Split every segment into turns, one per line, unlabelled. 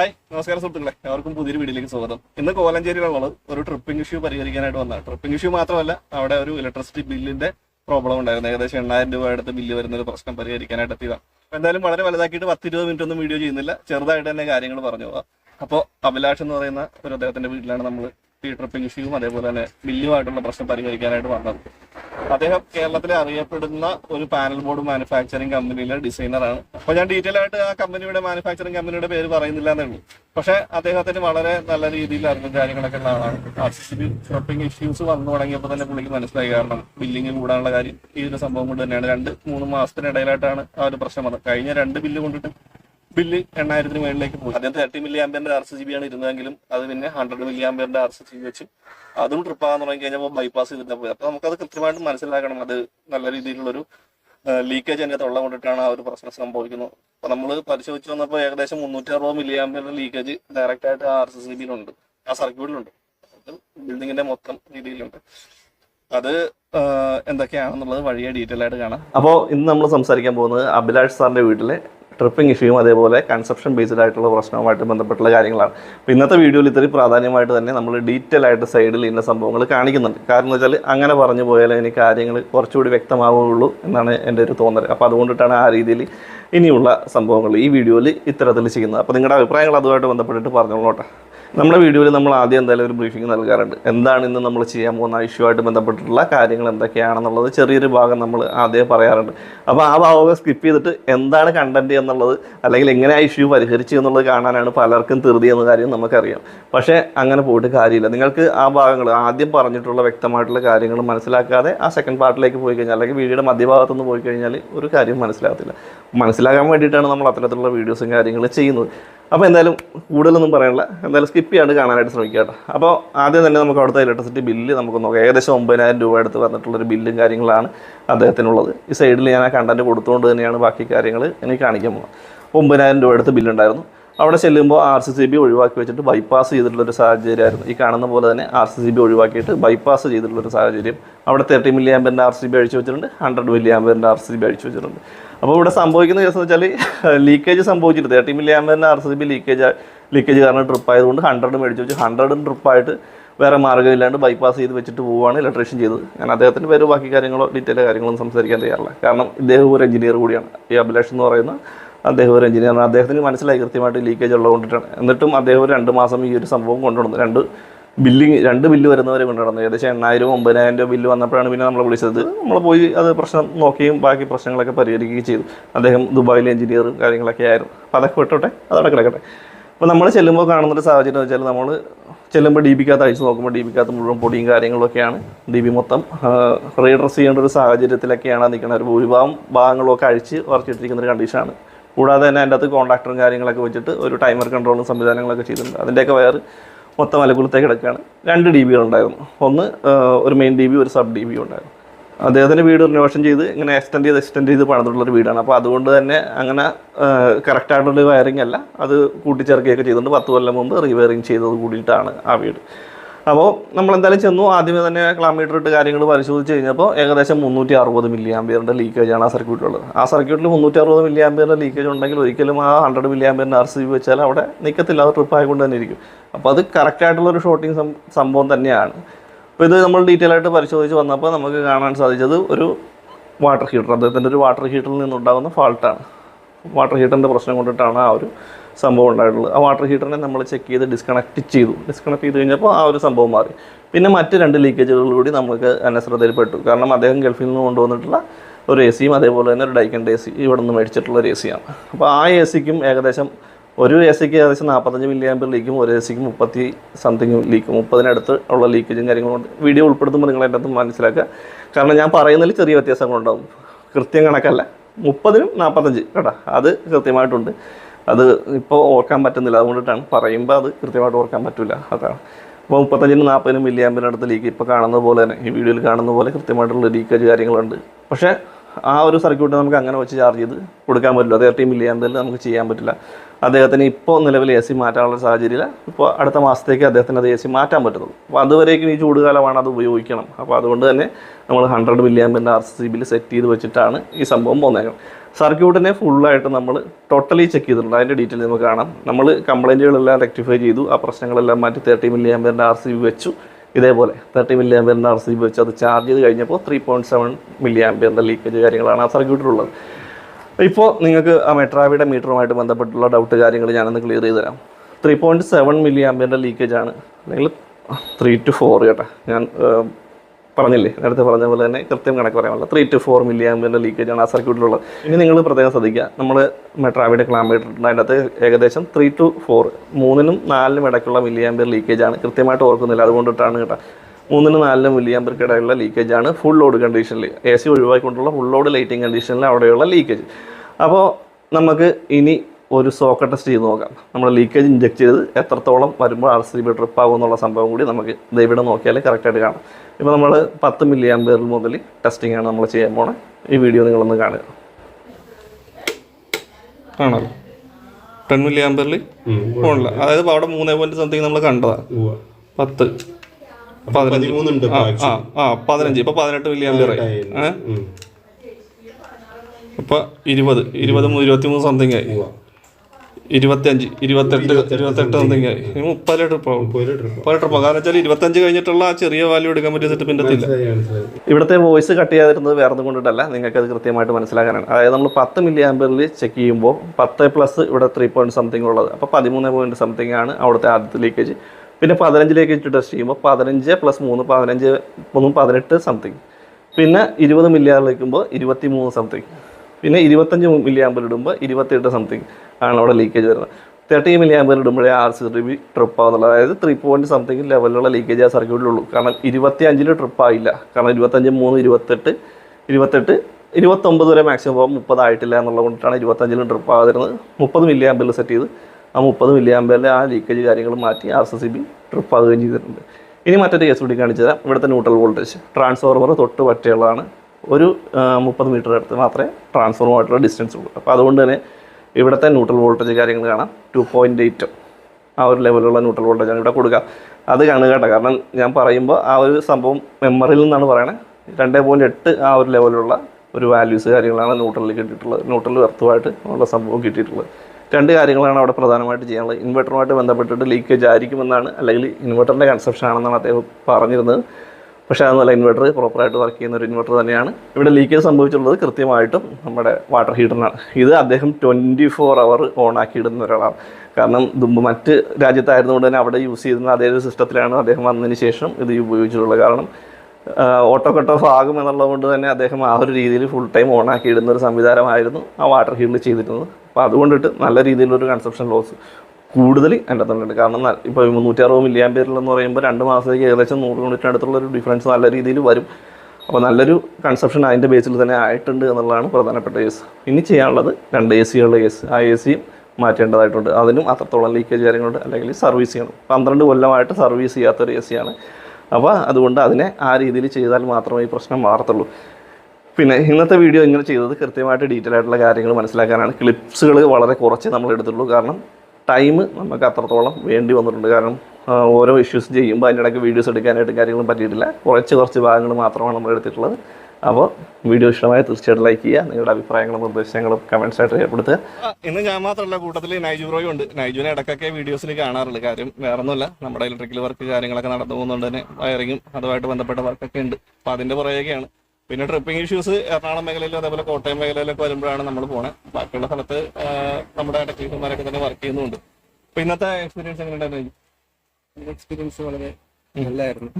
Hi നമസ്കാരം സുഹൃത്തുക്കളെ. എല്ലാവർക്കും പുതിയൊരു വീഡിയോയിലേക്ക് സ്വാഗതം. ഇന്ന് കോലഞ്ചേരിയിലുള്ളത് ഒരു ട്രിപ്പിംഗ് ഇഷ്യൂ പരിഹരിക്കാനായിട്ട് വന്നതാണ്. ട്രിപ്പിംഗ് ഇഷ്യൂ മാത്രമല്ല അവിടെ ഒരു ഇലക്ട്രിസിറ്റി ബില്ലിന്റെ പ്രോബ്ലം ഉണ്ടായിരുന്നു. ഏകദേശം എണ്ണായിരം രൂപ അടുത്ത് ബില്ല് വരുന്ന ഒരു പ്രശ്നം പരിഹരിക്കാനായിട്ട് എത്തിയതാണ്. എന്തായാലും വളരെ വലുതാക്കിയിട്ട് പത്ത് ഇരുപത് മിനിറ്റ് ഒന്നും വീഡിയോ ചെയ്യുന്നില്ല. ചെറുതായിട്ട് തന്നെ കാര്യങ്ങൾ പറഞ്ഞു പോവാം അപ്പോൾ അഭിലാഷ് എന്ന് പറയുന്ന ഒരു അദ്ദേഹത്തിന്റെ വീട്ടിലാണ് നമ്മൾ ഈ ട്രിപ്പിംഗ് ഇഷ്യൂവും അതേപോലെ തന്നെ ബില്ലുമായിട്ടുള്ള പ്രശ്നം പരിഹരിക്കാനായിട്ട് വന്നത്. അദ്ദേഹം കേരളത്തിലെ അറിയപ്പെടുന്ന ഒരു പാനൽ ബോർഡ് മാനുഫാക്ചറിംഗ് കമ്പനിയിലെ ഡിസൈനറാണ് അപ്പൊ ഞാൻ ഡീറ്റെയിൽ ആയിട്ട് ആ കമ്പനിയുടെ മാനുഫാക്ചറിംഗ് കമ്പനിയുടെ പേര് പറയുന്നില്ല എന്നേ ഉള്ളൂ. പക്ഷെ അദ്ദേഹത്തിന് വളരെ നല്ല രീതിയിൽ അറിവും കാര്യങ്ങളൊക്കെ ഉള്ള ആളാണ് ഷോപ്പിംഗ് ഇഷ്യൂസ് വന്നു തുടങ്ങിയപ്പോൾ തന്നെ പുള്ളിക്ക് മനസ്സിലായി. കാരണം ബില്ലിങ് കൂടാനുള്ള കാര്യം ഈ ഒരു സംഭവം കൊണ്ട് തന്നെയാണ്. രണ്ട് മൂന്ന് മാസത്തിനിടയിലായിട്ടാണ് ആ ഒരു പ്രശ്നം വന്നത്. കഴിഞ്ഞ രണ്ട് ബില്ല് കൊണ്ടിട്ട് ബില്ല് എണ്ണായിരത്തിന് മുകളിലേക്ക് പോയി. അദ്ദേഹം തേർട്ടി മില്ലി ആംബിയറിന്റെ ആർ സി ജി ബി ആണ് ഇരുന്നതെങ്കിലും അത് പിന്നെ ഹൺഡ്രഡ് മില്ലി ആംബിയറിന്റെ ആർ സി ജി ബി വെച്ച് അതും ട്രിപ്പ് ആകാൻ തുടങ്ങി കഴിഞ്ഞപ്പോൾ ബൈപ്പാസ് ചെയ്തിട്ട് പോയി അപ്പൊ നമുക്കത് കൃത്യമായിട്ട് മനസ്സിലാക്കണം. അത് നല്ല രീതിയിലുള്ള ഒരു ലീക്കേജ് അതിനകത്ത് ഉള്ളത് കൊണ്ടിട്ടാണ് ആ ഒരു പ്രശ്നം സംഭവിക്കുന്നത്. അപ്പൊ നമ്മൾ പരിശോധിച്ച് വന്നപ്പോൾ ഏകദേശം മുന്നൂറ്റി അറുപത് മില്ലി ആംബിയറിന്റെ ലീക്കേജ് ഡയറക്റ്റ് ആയിട്ട് ആർ സി സി ബിയിലുണ്ട് ആ സർക്യൂട്ടിലുണ്ട് ബിൽഡിങ്ങിന്റെ മൊത്തം രീതിയിലുണ്ട്. അത് എന്തൊക്കെയാണെന്നുള്ളത് വഴിയെ ഡീറ്റെയിൽ ആയിട്ട് കാണാം. അപ്പോൾ ഇന്ന് നമ്മൾ സംസാരിക്കാൻ പോകുന്നത് അഭിലാഷ് സാറിന്റെ വീട്ടിലെ ട്രിപ്പിംഗ് ഇഷ്യൂവും അതേപോലെ കൺസെപ്ഷൻ ബേസ്ഡ് ആയിട്ടുള്ള പ്രശ്നവുമായിട്ട് ബന്ധപ്പെട്ടുള്ള കാര്യങ്ങളാണ്. അപ്പോൾ ഇന്നത്തെ വീഡിയോയിൽ ഇത്തിരി പ്രാധാന്യമായിട്ട് തന്നെ നമ്മൾ ഡീറ്റെയിൽ ആയിട്ട് സൈഡിൽ ഇന്ന സംഭവങ്ങൾ കാണിക്കുന്നുണ്ട്. കാരണം വെച്ചാൽ അങ്ങനെ പറഞ്ഞു പോയാലേ ഇനി കാര്യങ്ങൾ കുറച്ചുകൂടി വ്യക്തമാവുകയുള്ളൂ എന്നാണ് എന്റെ ഒരു തോന്നൽ അപ്പോൾ അതുകൊണ്ടിട്ടാണ് ആ രീതിയിൽ ഇനിയുള്ള സംഭവങ്ങൾ ഈ വീഡിയോയിൽ ഇത്തരത്തിൽ ചെയ്യുന്നത്. അപ്പോൾ നിങ്ങളുടെ അഭിപ്രായങ്ങൾ അതുമായിട്ട് ബന്ധപ്പെട്ടിട്ട് പറഞ്ഞോളൂട്ടെ നമ്മുടെ വീഡിയോയിൽ നമ്മൾ ആദ്യം എന്തായാലും ഒരു ബ്രീഫിംഗ് നൽകാറുണ്ട്. എന്താണ് ഇന്ന് നമ്മൾ ചെയ്യാൻ പോകുന്ന ഇഷ്യൂ ആയിട്ട് ബന്ധപ്പെട്ടിട്ടുള്ള കാര്യങ്ങൾ എന്തൊക്കെയാണെന്നുള്ളത് ചെറിയൊരു ഭാഗം നമ്മൾ ആദ്യം പറയാറുണ്ട്. അപ്പോൾ ആ ഭാഗമൊക്കെ സ്കിപ്പ് ചെയ്തിട്ട് എന്താണ് കണ്ടന്റ് എന്നുള്ളത് അല്ലെങ്കിൽ എങ്ങനെ ആ ഇഷ്യൂ പരിഹരിച്ചു എന്നുള്ളത് കാണാനാണ് പലർക്കും ധൃതി എന്ന കാര്യം നമുക്കറിയാം. പക്ഷേ അങ്ങനെ പോയിട്ട് കാര്യമില്ല. നിങ്ങൾക്ക് ആ ഭാഗങ്ങൾ ആദ്യം പറഞ്ഞിട്ടുള്ള വ്യക്തമായിട്ടുള്ള കാര്യങ്ങൾ മനസ്സിലാക്കാതെ ആ സെക്കൻഡ് പാർട്ടിലേക്ക് പോയി കഴിഞ്ഞാൽ അല്ലെങ്കിൽ വീഡിയോയുടെ മധ്യഭാഗത്തുനിന്ന് പോയി കഴിഞ്ഞാൽ ഒരു കാര്യം മനസ്സിലാകത്തില്ല. മനസ്സിലാക്കാൻ വേണ്ടിയിട്ടാണ് നമ്മൾ അത്തരത്തിലുള്ള വീഡിയോസും കാര്യങ്ങളും ചെയ്യുന്നത്. അപ്പോൾ എന്തായാലും കൂടുതലൊന്നും പറയാനില്ല. എന്തായാലും സ്കിപ്പ് ചെയ്യാണ്ട് കാണാനായിട്ട് ശ്രമിക്കുക കേട്ടോ. അപ്പോൾ ആദ്യം തന്നെ നമുക്ക് അവിടുത്തെ ഇലക്ട്രിസിറ്റി ബില്ല് നമുക്ക് നോക്കാം. ഏകദേശം ഒമ്പതിനായിരം രൂപ എടുത്ത് പറഞ്ഞിട്ടുള്ളൊരു ബില്ലും കാര്യങ്ങളാണ് അദ്ദേഹത്തിനുള്ളത്. ഈ സൈഡിൽ ഞാൻ ആ കണ്ടന്റ് കൊടുത്തുകൊണ്ട് തന്നെയാണ് ബാക്കി കാര്യങ്ങൾ എനിക്ക് കാണിക്കാൻ പോകുന്നത്. ഒമ്പതിനായിരം രൂപ എടുത്ത് ബില്ലുണ്ടായിരുന്നു അവിടെ ചെല്ലുമ്പോൾ ആർ സി സി ബി ഒഴിവാക്കി വെച്ചിട്ട് ബൈപ്പാസ് ചെയ്തിട്ടുള്ളൊരു സാഹചര്യമായിരുന്നു. ഈ കാണുന്ന പോലെ തന്നെ ആർ സി സി ബി ഒഴിവാക്കിയിട്ട് ബൈപ്പാസ് ചെയ്തിട്ടുള്ളൊരു സാഹചര്യം അവിടെ തേർട്ടി മില്ലി ആമ്പറിന്റെ ആർ സി ബി അഴിച്ചു വെച്ചിട്ടുണ്ട് ഹൺഡ്രഡ് മില്ലി ആമ്പറിന്റെ ആർ സി ബി അഴിച്ചു വെച്ചിട്ടുണ്ട്. അപ്പോൾ ഇവിടെ സംഭവിക്കുന്ന കേസ് എന്ന് വെച്ചാൽ leakage സംഭവിച്ചിട്ട് thirty milli ആമ്പറിന്റെ R C B leakage leakage കാരണം ട്രിപ്പ് ആയതുകൊണ്ട് ഹൺഡ്രഡ് മേടിച്ച് വെച്ച്. ഹൺഡ്രഡും ട്രിപ്പായിട്ട് വേറെ മാർഗമില്ലാണ്ട് ബൈപ്പാസ് ചെയ്ത് വെച്ചിട്ട് പോവുകയാണ് ഇലക്ട്രീഷ്യൻ ചെയ്തത്. ഞാൻ അദ്ദേഹത്തിന്റെ പേര് ബാക്കി കാര്യങ്ങളോ ഡീറ്റെയിൽ കാര്യങ്ങളൊന്നും സംസാരിക്കാൻ തയ്യാറില്ല. കാരണം ഇദ്ദേഹം ഒരു എഞ്ചിനീയർ കൂടിയാണ്. ഈ അഭിലാഷ് എന്ന് പറയുന്ന അദ്ദേഹം ഒരു എഞ്ചിനീയറാണ് അദ്ദേഹത്തിന് മനസ്സിലായി കൃത്യമായിട്ട് ലീക്കേജ് ഉള്ളത് കൊണ്ടിട്ടാണ്. എന്നിട്ടും അദ്ദേഹം ഒരു രണ്ട് മാസം ഈ ഒരു സംഭവം കൊണ്ടുവന്നു. രണ്ട് ബില്ലിങ് രണ്ട് ബില്ല് വരുന്നവരെ കൊണ്ടുവന്നു. ഏകദേശം എണ്ണായിരം ഒമ്പതിനായിരം രൂപ ബില്ല് വന്നപ്പോഴാണ് പിന്നെ നമ്മൾ വിളിച്ചത്. നമ്മൾ പോയി അത് പ്രശ്നം നോക്കുകയും ബാക്കി പ്രശ്നങ്ങളൊക്കെ പരിഹരിക്കുകയും ചെയ്തു. അദ്ദേഹം ദുബായിലെ എഞ്ചിനീയറും കാര്യങ്ങളൊക്കെ ആയിരുന്നു. അപ്പോൾ അതൊക്കെ വിട്ടോട്ടെ. അതവിടെ കിടക്കട്ടെ. അപ്പോൾ നമ്മൾ ചെല്ലുമ്പോൾ കാണുന്നൊരു സാഹചര്യം എന്ന് വെച്ചാൽ നമ്മൾ ചെല്ലുമ്പോൾ ഡി ബിക്കകത്ത് അഴിച്ച് നോക്കുമ്പോൾ ഡി ബിക്കകത്ത് മുഴുവൻ പൊടിയും കാര്യങ്ങളൊക്കെയാണ് ഡി ബി മൊത്തം റീഡ്രസ് ചെയ്യേണ്ട ഒരു സാഹചര്യത്തിലൊക്കെയാണ് നിൽക്കുന്നത് ഒരു ഭൂരിഭാഗം ഭാഗങ്ങളൊക്കെ അഴിച്ച് ഉറച്ചിട്ടിരിക്കുന്ന ഒരു കണ്ടീഷനാണ് കൂടാതെ തന്നെ അതിന്റെ അകത്ത് കോൺട്രാക്ടറും കാര്യങ്ങളൊക്കെ വെച്ചിട്ട് ഒരു ടൈമർ കൺട്രോളും സംവിധാനങ്ങളൊക്കെ ചെയ്തിട്ടുണ്ട്. അതിന്റെയൊക്കെ വയർ മൊത്തം മലക്കുളത്തേക്ക് കിടക്കുകയാണ്. രണ്ട് ഡി ബികളുണ്ടായിരുന്നു ഒന്ന് ഒരു മെയിൻ ഡി ബി ഒരു സബ് ഡി ബി ഉണ്ടായിരുന്നു. അദ്ദേഹത്തിന്റെ വീട് റിനോവേഷൻ ചെയ്ത് ഇങ്ങനെ എക്സ്റ്റെൻഡ് ചെയ്ത് എക്സ്റ്റെൻഡ് ചെയ്ത് പണിതിട്ടുള്ളൊരു വീടാണ്. അപ്പോൾ അതുകൊണ്ട് തന്നെ അങ്ങനെ കറക്റ്റായിട്ടുള്ള വയറിംഗ് അല്ല. അത് കൂട്ടിച്ചേർക്കുകയൊക്കെ ചെയ്തിട്ടുണ്ട്. പത്ത് കൊല്ലം മുമ്പ് റീവയറിങ് ചെയ്തത് കൂടിയിട്ടാണ് ആ വീട്. അപ്പോൾ നമ്മൾ എന്തായാലും ചെന്നു. ആദ്യമേ തന്നെ ക്ലാമീറ്റർ ഇട്ട് കാര്യങ്ങൾ പരിശോധിച്ച് കഴിഞ്ഞപ്പോൾ ഏകദേശം മുന്നൂറ്റി അറുപത് മില്ലി ആംബിയറിന്റെ ലീക്കേജാണ് ആ സർക്യൂട്ടിലുള്ളത് ആ സർക്യൂട്ടിൽ മുന്നൂറ്റി അറുപത് മില്ലി ആംബിയറിന്റെ ലീക്കേജ് ഉണ്ടെങ്കിൽ ഒരിക്കലും ആ ഹൺഡ്രഡ് മില്ലി ആംബിയറിന്റെ ആർ സി വെച്ചാൽ അവിടെ നിൽക്കത്തില്ല അത് ട്രിപ്പ് ആയിക്കൊണ്ട് തന്നെ ഇരിക്കും. അപ്പോൾ അത് കറക്റ്റായിട്ടുള്ള ഒരു ഷോട്ടിംഗ് സംഭവം തന്നെയാണ്. അപ്പോൾ ഇത് നമ്മൾ ഡീറ്റെയിൽ ആയിട്ട് പരിശോധിച്ച് വന്നപ്പോൾ നമുക്ക് കാണാൻ സാധിച്ചത് ഒരു വാട്ടർ ഹീറ്റർ അദ്ദേഹത്തിന്റെ ഒരു വാട്ടർ ഹീറ്ററിൽ നിന്നുണ്ടാകുന്ന ഫാൾട്ടാണ് വാട്ടർ ഹീറ്ററിന്റെ പ്രശ്നം കൊണ്ടിട്ടാണ് ആ ഒരു സംഭവം ഉണ്ടായിട്ടുള്ളത്. ആ വാട്ടർ ഹീറ്ററിനെ നമ്മൾ ചെക്ക് ചെയ്ത് ഡിസ്കണക്ട് ചെയ്തു. ഡിസ്കണക്ട് ചെയ്ത് കഴിഞ്ഞപ്പോൾ ആ ഒരു സംഭവം മാറി. പിന്നെ മറ്റ് രണ്ട് ലീക്കേജുകളിലൂടെ നമുക്ക് അനശ്രദ്ധയിൽപ്പെട്ടു ശ്രദ്ധയിൽപ്പെട്ടു. കാരണം അദ്ദേഹം ഗൾഫിൽ നിന്ന് കൊണ്ടുവന്നിട്ടുള്ള ഒരു എ സിയും അതേപോലെ തന്നെ ഒരു ഡൈക്കന്റെ എ സി ഇവിടെ നിന്ന് മേടിച്ചിട്ടുള്ള ഒരു എ സിയാണ് അപ്പോൾ ആ എ സിക്കും ഏകദേശം ഒരു എ സിക്ക് ഏകദേശം നാൽപ്പത്തഞ്ച് മില്ലി ആമ്പർ ലീക്കും ഒരു എ സിക്ക് മുപ്പത്തി സംതിങ് ലീക്കും മുപ്പതിനടുത്ത് ഉള്ള ലീക്കേജും കാര്യങ്ങളുണ്ട് വീഡിയോ ഉൾപ്പെടുത്തുമ്പോൾ നിങ്ങൾ എന്റെ അടുത്ത് മനസ്സിലാക്കുക. കാരണം ഞാൻ പറയുന്നതിൽ ചെറിയ വ്യത്യാസങ്ങളുണ്ടാവും. കൃത്യം കണക്കല്ല. മുപ്പതിനും നാൽപ്പത്തഞ്ച് കേട്ടോ. അത് കൃത്യമായിട്ടുണ്ട്. അത് ഇപ്പോൾ ഓർക്കാൻ പറ്റുന്നില്ല. അതുകൊണ്ടിട്ടാണ് പറയുമ്പോൾ അത് കൃത്യമായിട്ട് ഓർക്കാൻ പറ്റില്ല അതാണ്. അപ്പോൾ മുപ്പത്തഞ്ചിനും നാൽപ്പതിനും മില്ലി ആമ്പിനടുത്ത് ലീക്ക് ഇപ്പോൾ കാണുന്ന പോലെ തന്നെ. ഈ വീഡിയോയിൽ കാണുന്ന പോലെ കൃത്യമായിട്ടുള്ള ലീക്കേജ് കാര്യങ്ങളുണ്ട്. പക്ഷേ ആ ഒരു സർക്യൂട്ട് നമുക്ക് അങ്ങനെ വെച്ച് ചാർജ് ചെയ്ത് കൊടുക്കാൻ പറ്റില്ല. അത് ടീം മില്ലി നമുക്ക് ചെയ്യാൻ പറ്റില്ല. അദ്ദേഹത്തിന് ഇപ്പോൾ നിലവിൽ എ സി മാറ്റാനുള്ള സാഹചര്യമില്ല. ഇപ്പോൾ അടുത്ത മാസത്തേക്ക് അദ്ദേഹത്തിന് അത് എ സി മാറ്റാൻ പറ്റുള്ളൂ അപ്പോൾ അതുവരേക്കും ഈ ചൂടുകാലമാണ് അത് ഉപയോഗിക്കണം. അപ്പോൾ അതുകൊണ്ട് തന്നെ നമ്മൾ ഹൺഡ്രഡ് മില്ലിയാമ്പിന്റെ ആർ സി ബിയിൽ സെറ്റ് ചെയ്ത് വെച്ചിട്ടാണ് ഈ സംഭവം പോന്നേക്കുന്നത് സർക്യൂട്ടിനെ ഫുള്ളായിട്ട് നമ്മൾ ടോട്ടലി ചെക്ക് ചെയ്തിട്ടുണ്ട്. അതിന്റെ ഡീറ്റെയിൽ നമുക്ക് കാണാം. നമ്മൾ കംപ്ലൈന്റുകളെല്ലാം റെക്ടിഫൈ ചെയ്തു. ആ പ്രശ്നങ്ങളെല്ലാം മാറ്റി തേർട്ടി മില്ലി ആമ്പിന്റെ ആർ സി ബി വെച്ചു. ഇതേപോലെ തേർട്ടി മില്ലി ആംബിയറിന്റെ ആർ സി ബി വെച്ച് അത് ചാർജ് ചെയ്ത് കഴിഞ്ഞപ്പോൾ ത്രീ പോയിന്റ് സെവൻ മില്ലി ആംബിയറിന്റെ ലീക്കേജ് കാര്യങ്ങളാണ് ആ സർക്യൂട്ടിലുള്ളത് ഇപ്പോൾ നിങ്ങൾക്ക് ആ മെട്രാവിയുടെ മീറ്ററുമായിട്ട് ബന്ധപ്പെട്ടുള്ള ഡൗട്ട് കാര്യങ്ങൾ ഞാനൊന്ന് ക്ലിയർ ചെയ്ത് തരാം. ത്രീ പോയിന്റ് സെവൻ മില്ലി ആമ്പിയറിന്റെ ലീക്കേജ് ആണ്. അല്ലെങ്കിൽ ത്രീ ടു ഫോർ കേട്ടോ. ഞാൻ പറഞ്ഞില്ലേ? നേരത്തെ പറഞ്ഞ പോലെ തന്നെ കൃത്യം കണക്ക് പറയാനുള്ള ത്രീ ടു ഫോർ മില്ലി ആമ്പിയറിന്റെ ലീക്കേജ് ആണ് ആ സർക്യൂട്ടിലുള്ളത് ഇനി നിങ്ങൾ പ്രത്യേകം ശ്രദ്ധിക്കുക. നമ്മൾ മെട്രാവിയുടെ ക്ലാമേറ്റർ അതിന്റെ അകത്ത് ഏകദേശം ത്രീ ടു ഫോർ മൂന്നിനും നാലിനും ഇടയ്ക്കുള്ള മില്ലി ആമ്പിയർ ലീക്കേജ് ആണ്. കൃത്യമായിട്ട് ഓർക്കുന്നില്ല. അതുകൊണ്ടിട്ടാണ് കേട്ടോ. മൂന്നിനും നാലിനും മില്ലി ആമ്പർക്ക് ഇടയിലുള്ള ലീക്കേജ് ആണ് ഫുൾ ലോഡ് കണ്ടീഷനിൽ എ സി ഒഴിവാക്കിക്കൊണ്ടുള്ള ഫുൾ ലോഡ് ലൈറ്റിംഗ് കണ്ടീഷനിൽ അവിടെയുള്ള ലീക്കേജ് അപ്പോൾ നമുക്ക് ഇനി ഒരു സോക്കർ ടെസ്റ്റ് ചെയ്ത് നോക്കാം. നമ്മൾ ലീക്കേജ് ഇഞ്ചെക്ട് ചെയ്ത് എത്രത്തോളം വരുമ്പോൾ ആർ സി ബി ട്രിപ്പ് ആകും എന്നുള്ള സംഭവം കൂടി നമുക്ക് ദൈവം നോക്കിയാൽ കറക്റ്റായിട്ട് കാണാം. ഇപ്പോൾ നമ്മൾ പത്ത് മില്ലി ആമ്പേറിൽ മുതൽ ടെസ്റ്റിംഗ് ആണ് നമ്മൾ ചെയ്യാൻ പോണത് ഈ വീഡിയോ നിങ്ങളൊന്ന് കാണുക. ആണല്ലോ. ടെൻ മില്ലി ആമ്പേറിൽ ഫോണില്ല അതായത് അവിടെ മൂന്നേ പോയിന്റ് സംതിങ് നമ്മൾ കണ്ടതാണ് പത്ത്. പതിനഞ്ച്
പതിമൂന്നുണ്ട്
ആ ആ ആ പതിനഞ്ച്. ഇപ്പൊ പതിനെട്ട് മില്ലി ആമ്പയർ ഏഹ് ഇപ്പൊ ഇരുപത്. ഇരുപത് ഇരുപത്തി ഇരുപത്തിമൂന്ന് സംതിങ് ആയി. ഇരുപത്തിയഞ്ച് ഇരുപത്തെട്ട് ഇരുപത്തെട്ട് എന്തെങ്കിലും ആയി ഇനി മുപ്പത് ലിറ്റർ പോകും മുപ്പത് ട്രിപ്പ് കാരണം വെച്ചാൽ ഇരുപത്തഞ്ച് കഴിഞ്ഞിട്ടുള്ള ആ ചെറിയ വാല്യൂ എടുക്കാൻ പറ്റിയ സെറ്റപ്പിന്റെ എത്തില്ല ഇവിടുത്തെ വോയിസ് കട്ട് ചെയ്യാതിരുന്നത് വേറെ ഒന്നും കൊണ്ടിട്ടല്ല. നിങ്ങൾക്ക് അത് കൃത്യമായിട്ട് മനസ്സിലാക്കാനാണ്. അതായത് നമ്മൾ പത്ത് മില്ലി ആമ്പറിൽ ചെക്ക് ചെയ്യുമ്പോൾ പത്ത് പ്ലസ് ഇവിടെ ത്രീ പോയിന്റ് സംതിങ് ഉള്ളത്. അപ്പോൾ പതിമൂന്ന് പോയിന്റ് സംതിങ് ആണ് അവിടുത്തെ ആദ്യത്തെ ലീക്കേജ് പിന്നെ പതിനഞ്ചിലേക്ക് വെച്ച് ടെസ്റ്റ് ചെയ്യുമ്പോൾ പതിനഞ്ച് പ്ലസ് മൂന്ന് പതിനഞ്ച് മൂന്ന് പതിനെട്ട് സംതിങ് പിന്നെ ഇരുപത് മില്ലി ആർ വയ്ക്കുമ്പോൾ ഇരുപത്തി മൂന്ന് സംതിങ് പിന്നെ ഇരുപത്തഞ്ച് മില്ലി ആമ്പർ ഇടുമ്പോൾ ഇരുപത്തെട്ട് സംതിങ് ആണ് അവിടെ ലീക്കേജ് വരുന്നത്. തേർട്ടി മില്ലി ആമ്പർ ഇടുമ്പോഴേ ആർ സി ബി ട്രിപ്പ് ആവുന്നുള്ളൂ. അതായത് ത്രീ പോയിന്റ് സംതിങ് ലെവലിലുള്ള ലീക്കേജ് ആ സർക്യൂട്ടിലുള്ളൂ കാരണം ഇരുപത്തി അഞ്ചിൽ ട്രിപ്പ് ആയില്ല. കാരണം ഇരുപത്തഞ്ച് മൂന്ന് ഇരുപത്തെട്ട് ഇരുപത്തെട്ട് ഇരുപത്തൊമ്പത് വരെ മാക്സിമം പോകാം മുപ്പതായിട്ടില്ല എന്നുള്ളത് കൊണ്ടിട്ടാണ് ഇരുപത്തഞ്ചിലും ട്രിപ്പ് ആകുന്നത് മുപ്പത് മില്ലി ആമ്പറിൽ സെറ്റ് ചെയ്ത് ആ മുപ്പത് മില്ലി ആമ്പറിലെ ആ ലീക്കേജ് കാര്യങ്ങൾ മാറ്റി ആർ സി ബി ട്രിപ്പ് ആകുകയും ചെയ്തിട്ടുണ്ട്. ഇനി മറ്റൊരു കേസ് കൂടി കാണിച്ചു തരാം ഇവിടുത്തെ ന്യൂട്രൽ വോൾട്ടേജ് ട്രാൻസ്ഫോർമർ തൊട്ട് പറ്റിയുള്ളതാണ്. ഒരു മുപ്പത് മീറ്റർ അടുത്ത് മാത്രമേ ട്രാൻസ്ഫോർമായിട്ടുള്ള ഡിസ്റ്റൻസ് ഉള്ളൂ. അപ്പോൾ അതുകൊണ്ട് തന്നെ ഇവിടുത്തെ ന്യൂട്രൽ വോൾട്ടേജ് കാര്യങ്ങൾ കാണാം. ടു പോയിന്റ് എയ്റ്റ് ആ ഒരു ലെവലുള്ള ന്യൂട്രൽ വോൾട്ടേജ് ആണ് ഇവിടെ കൊടുക്കുക. അത് കാണുക കേട്ടോ. കാരണം ഞാൻ പറയുമ്പോൾ ആ ഒരു സംഭവം മെമ്മറിയിൽ നിന്നാണ് പറയണത് രണ്ടേ പോയിന്റ് എട്ട് ആ ഒരു ലെവലുള്ള ഒരു വാല്യൂസ് കാര്യങ്ങളാണ് ന്യൂട്രലിൽ കിട്ടിയിട്ടുള്ളത്. ന്യൂട്രൽ എർത്തുമായിട്ട് ഉള്ള സംഭവം കിട്ടിയിട്ടുള്ളത്. രണ്ട് കാര്യങ്ങളാണ് അവിടെ പ്രധാനമായിട്ട് ചെയ്യാനുള്ളത്. ഇൻവെർട്ടറുമായിട്ട് ബന്ധപ്പെട്ടിട്ട് ലീക്കേജ് ആയിരിക്കുമെന്നാണ് അല്ലെങ്കിൽ ഇൻവെർട്ടറിന്റെ കൺസെപ്ഷൻ ആണെന്നാണ് അദ്ദേഹം പറഞ്ഞിരുന്നത്. പക്ഷേ അതൊന്നുമല്ല ഇൻവെർട്ടർ പ്രോപ്പറായിട്ട് വർക്ക് ചെയ്യുന്ന ഒരു ഇൻവെർട്ടർ തന്നെയാണ്. ഇവിടെ ലീക്കേജ് സംഭവിച്ചിട്ടുള്ളത് കൃത്യമായിട്ടും നമ്മുടെ വാട്ടർ ഹീറ്ററിനാണ് ഇത് അദ്ദേഹം ട്വന്റി ഫോർ അവർ ഓൺ ആക്കി ഇടുന്ന ഒരാളാണ്. കാരണം ദുമ്പ് മറ്റ് രാജ്യത്തായിരുന്നുകൊണ്ട് തന്നെ അവിടെ യൂസ് ചെയ്യുന്ന അതേ ഒരു സിസ്റ്റത്തിലാണ് അദ്ദേഹം വന്നതിന് ശേഷം ഇത് ഉപയോഗിച്ചിട്ടുള്ളത് കാരണം. ഓട്ടോ കട്ട് ഓഫ് ആകും എന്നുള്ളത് കൊണ്ട് തന്നെ അദ്ദേഹം ആ ഒരു രീതിയിൽ ഫുൾ ടൈം ഓൺ ആക്കി ഇടുന്ന ഒരു സംവിധാനമായിരുന്നു ആ വാട്ടർ ഹീറ്ററിൽ ചെയ്തിരുന്നത്. അപ്പോൾ അതുകൊണ്ടിട്ട് നല്ല രീതിയിലൊരു കൺസപ്ഷൻ ലോസ് കൂടുതൽ എന്റെ അടുത്തുണ്ട് കാരണം ഇപ്പോൾ മുന്നൂറ്റി അറുപത് മില്ലി ആമ്പിയറിൽ എന്ന് പറയുമ്പോൾ രണ്ട് മാസത്തേക്ക് ഏകദേശം നൂറ് യൂണിറ്റിന് അടുത്തുള്ള ഒരു ഡിഫറൻസ് നല്ല രീതിയിൽ വരും. അപ്പോൾ നല്ലൊരു കൺസെപ്ഷൻ അതിന്റെ ബേസിൽ തന്നെ ആയിട്ടുണ്ട് എന്നുള്ളതാണ് പ്രധാനപ്പെട്ട കേസ് ഇനി ചെയ്യാനുള്ളത് രണ്ട് എ സികളുടെ കേസ് ആ എ സിയും മാറ്റേണ്ടതായിട്ടുണ്ട്. അതിനും അത്രത്തോളം ലീക്കേജ് കാര്യങ്ങളുണ്ട്. അല്ലെങ്കിൽ സർവീസ് ചെയ്യണം. പന്ത്രണ്ട് കൊല്ലമായിട്ട് സർവീസ് ചെയ്യാത്തൊരു എ സിയാണ് അപ്പോൾ അതുകൊണ്ട് അതിനെ ആ രീതിയിൽ ചെയ്താൽ മാത്രമേ ഈ പ്രശ്നം മാറത്തുള്ളൂ. പിന്നെ ഇന്നത്തെ വീഡിയോ ഇങ്ങനെ ചെയ്തത് കൃത്യമായിട്ട് ഡീറ്റെയിൽ ആയിട്ടുള്ള കാര്യങ്ങൾ മനസ്സിലാക്കാനാണ്. ക്ലിപ്സുകൾ വളരെ കുറച്ച് നമ്മൾ എടുത്തുള്ളൂ കാരണം ടൈം നമുക്ക് അത്രത്തോളം വേണ്ടി വന്നിട്ടുണ്ട്. കാരണം ഓരോ ഇഷ്യൂസ് ചെയ്യുമ്പോൾ അതിന്റെ ഇടയ്ക്ക് വീഡിയോസ് എടുക്കാനായിട്ട് കാര്യങ്ങളും പറ്റിയിട്ടില്ല. കുറച്ച് കുറച്ച് ഭാഗങ്ങൾ മാത്രമാണ് നമ്മൾ എടുത്തിട്ടുള്ളത്. അപ്പോൾ വീഡിയോ ഇഷ്ടമായ തീർച്ചയായിട്ടും ലൈക്ക് ചെയ്യുക. നിങ്ങളുടെ അഭിപ്രായങ്ങളും നിർദ്ദേശങ്ങളും കമൻസ് ആയിട്ട് രേഖപ്പെടുത്തുക.
ഇന്ന് ഞാൻ മാത്രമല്ല കൂട്ടത്തിൽ നൈജുറോയും ഉണ്ട്. നൈജുവിനെ ഇടയ്ക്കൊക്കെ വീഡിയോസിൽ കാണാറുള്ളൂ കാര്യം വേറെ ഒന്നുമില്ല നമ്മുടെ ഇലക്ട്രിക്കൽ വർക്ക് കാര്യങ്ങളൊക്കെ നടന്നു പോകുന്നതുകൊണ്ട് തന്നെ വയറിങ്ങും അതുമായിട്ട് ബന്ധപ്പെട്ട വർക്കൊക്കെ ഉണ്ട്. അപ്പോൾ അതിന്റെ പുറകെയൊക്കെയാണ്. പിന്നെ ട്രിപ്പിംഗ് ഇഷ്യൂസ് എറണാകുളം മേഖലയിലും അതേപോലെ കോട്ടയം മേഖലയിലൊക്കെ വരുമ്പോഴാണ് നമ്മൾ പോണത് ബാക്കിയുള്ള സ്ഥലത്ത് നമ്മുടെ ടെക്നീഷ്യന്മാരൊക്കെ തന്നെ വർക്ക് ചെയ്യുന്നുണ്ട്. അപ്പൊ ഇന്നത്തെ എക്സ്പീരിയൻസ് എങ്ങനെയുണ്ടായിരുന്നു?
എക്സ്പീരിയൻസ് വളരെ നല്ലായിരുന്നു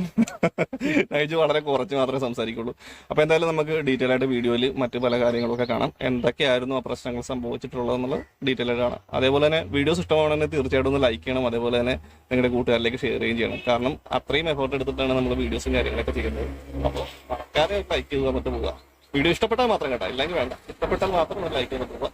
നൈജു വളരെ കുറച്ച് മാത്രമേ സംസാരിക്കുള്ളൂ. അപ്പോൾ എന്തായാലും നമുക്ക് ഡീറ്റെയിൽ ആയിട്ട് വീഡിയോയിൽ മറ്റ് പല കാര്യങ്ങളൊക്കെ കാണാം. എന്തൊക്കെയായിരുന്നു ആ പ്രശ്നങ്ങൾ സംഭവിച്ചിട്ടുള്ളത് എന്നുള്ളത് ഡീറ്റെയിൽ ആയിട്ട് കാണാം. അതേപോലെ തന്നെ വീഡിയോസ് ഇഷ്ടമാണെങ്കിൽ തീർച്ചയായിട്ടും ഒന്ന് ലൈക്ക് ചെയ്യണം. അതേപോലെ തന്നെ നിങ്ങളുടെ കൂട്ടുകാരിലേക്ക് ഷെയർ ചെയ്യുകയും ചെയ്യണം. കാരണം അത്രയും എഫേർട്ട് എടുത്തിട്ടാണ് നമ്മൾ വീഡിയോസും കാര്യങ്ങളൊക്കെ ചെയ്യുന്നത്. അപ്പോൾ മറക്കാതെ ലൈക്ക് ചെയ്ത് വന്നിട്ട് പോവുക. വീഡിയോ ഇഷ്ടപ്പെട്ടാൽ മാത്രം കേട്ടോ. ഇല്ലെങ്കിൽ വേണ്ട. ഇഷ്ടപ്പെട്ടാൽ മാത്രം ലൈക്ക് ചെയ്തിട്ട് പോവുക.